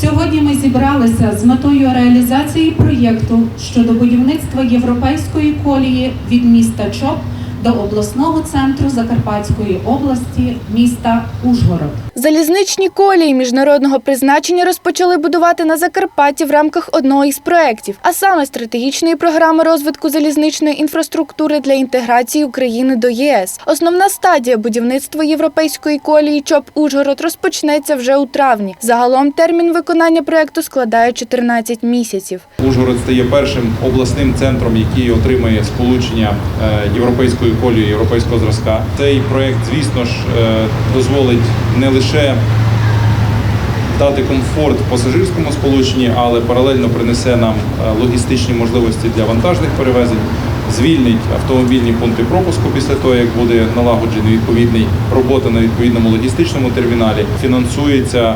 Сьогодні ми зібралися з метою реалізації проєкту щодо будівництва європейської колії від міста Чоп до обласного центру Закарпатської області міста Ужгород. Залізничні колії міжнародного призначення розпочали будувати на Закарпатті в рамках одного із проєктів, а саме стратегічної програми розвитку залізничної інфраструктури для інтеграції України до єС. Основна стадія будівництва європейської колії ЧОП Ужгород розпочнеться вже у травні. Загалом термін виконання проєкту складає 14 місяців. Ужгород стає першим обласним центром, який отримає сполучення е, європейською колією європейського зразка. Цей проект, звісно ж, е, дозволить не лише дати комфорт пасажирському сполученні, але паралельно принесе нам е, логістичні можливості для вантажних перевезень. Звільнить автомобільні пункти пропуску після того, як буде налагоджений відповідний робота на відповідному логістичному терміналі. Фінансується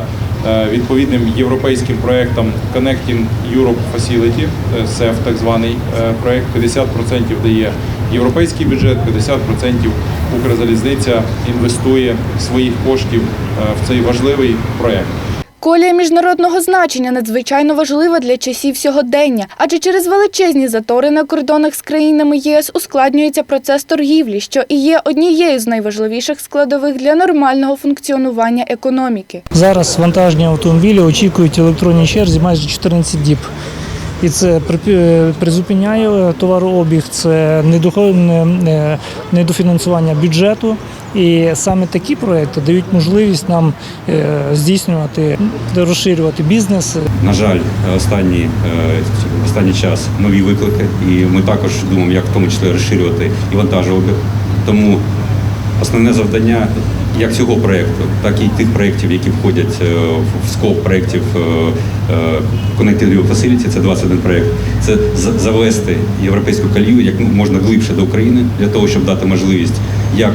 е, відповідним європейським проектом Connecting Europe Facility, е, CEF так званий проект. 50% дає європейський бюджет, 50% Укрзалізниця інвестує своїх коштів е, в цей важливий проект. Колія міжнародного значення надзвичайно важлива для часів сьогодення, адже через величезні затори на кордонах з країнами ЄС ускладнюється процес торгівлі, що і є однією з найважливіших складових для нормального функціонування економіки. Зараз вантажні автомобілі очікують в електронній черзі майже 14 діб. І це при- призупиняє товарообіг, це не- недофінансування бюджету. І саме такі проекти дають можливість нам е, здійснювати, розширювати бізнес, На жаль, останній, е, останній час нові виклики, і ми також думаємо, як в тому числі розширювати і вантажообіг. Тому основне завдання як цього проєкту, так і тих проєктів, які входять е, в скоп проєктів е, е, Connected Europe Facility, це 21 проєкт, це завести європейську колію як можна глибше до України для того, щоб дати можливість як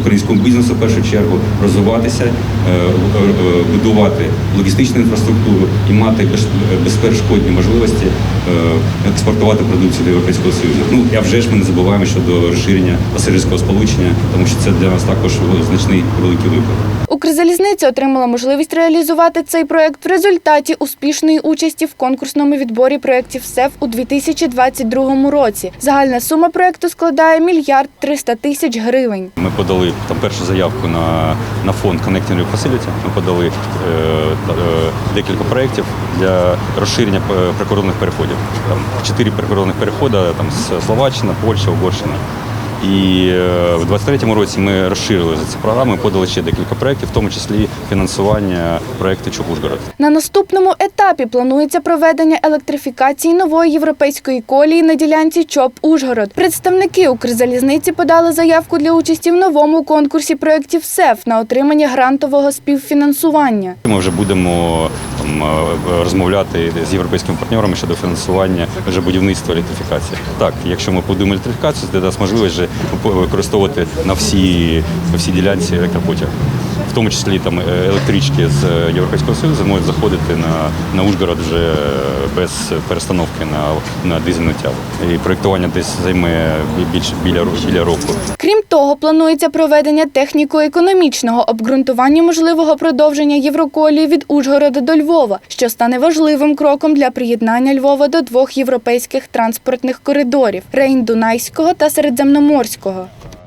українському бізнесу в першу чергу розвиватися, е, е, будувати логістичну інфраструктуру і мати без- безперешкодні можливості е, експортувати продукцію до Європейського Союзу. Ну а вже ж ми не забуваємо щодо розширення пасажирського сполучення, тому що це для нас також значний великий виклик. Укрзалізниця отримала можливість реалізувати цей проект в результаті успішної участі в конкурсному відборі проєктів СЕФ у 2022 році. Загальна сума проєкту складає мільярд 300 тисяч гривень. Ми подали там першу заявку на, на фонд Connecting Europe Facility. Ми подали е, е, декілька проєктів для розширення е, прикордонних переходів. Там чотири прикордонних переходи там Словаччина, Польща, Угорщина. І е, в 23-му році ми розширили за ці програми, подали ще декілька проєктів, в тому числі фінансування проєкту Чук-Ужгород. На наступному етапі планується проведення електрифікації нової європейської колії на ділянці ЧОП Ужгород. Представники Укрзалізниці подали заявку для участі в новому конкурсі проєктів СЕФ на отримання грантового співфінансування. Ми вже будемо там, е, розмовляти з європейськими партнерами щодо фінансування вже будівництва електрифікації. Так, якщо ми будемо електрифікацію, це дасть можливість вже використовувати на всій на всій ділянці електропотяг. В тому числі там е, електрички з Європейського Союзу можуть заходити на, на Ужгород вже без перестановки на, на дизельну тягу. І проєктування десь займе більше біля, біля року. Крім того, планується проведення техніко-економічного обґрунтування можливого продовження Євроколії від Ужгорода до Львова, що стане важливим кроком для приєднання Львова до двох європейських транспортних коридорів Рейн-Дунайського та Середземноморського.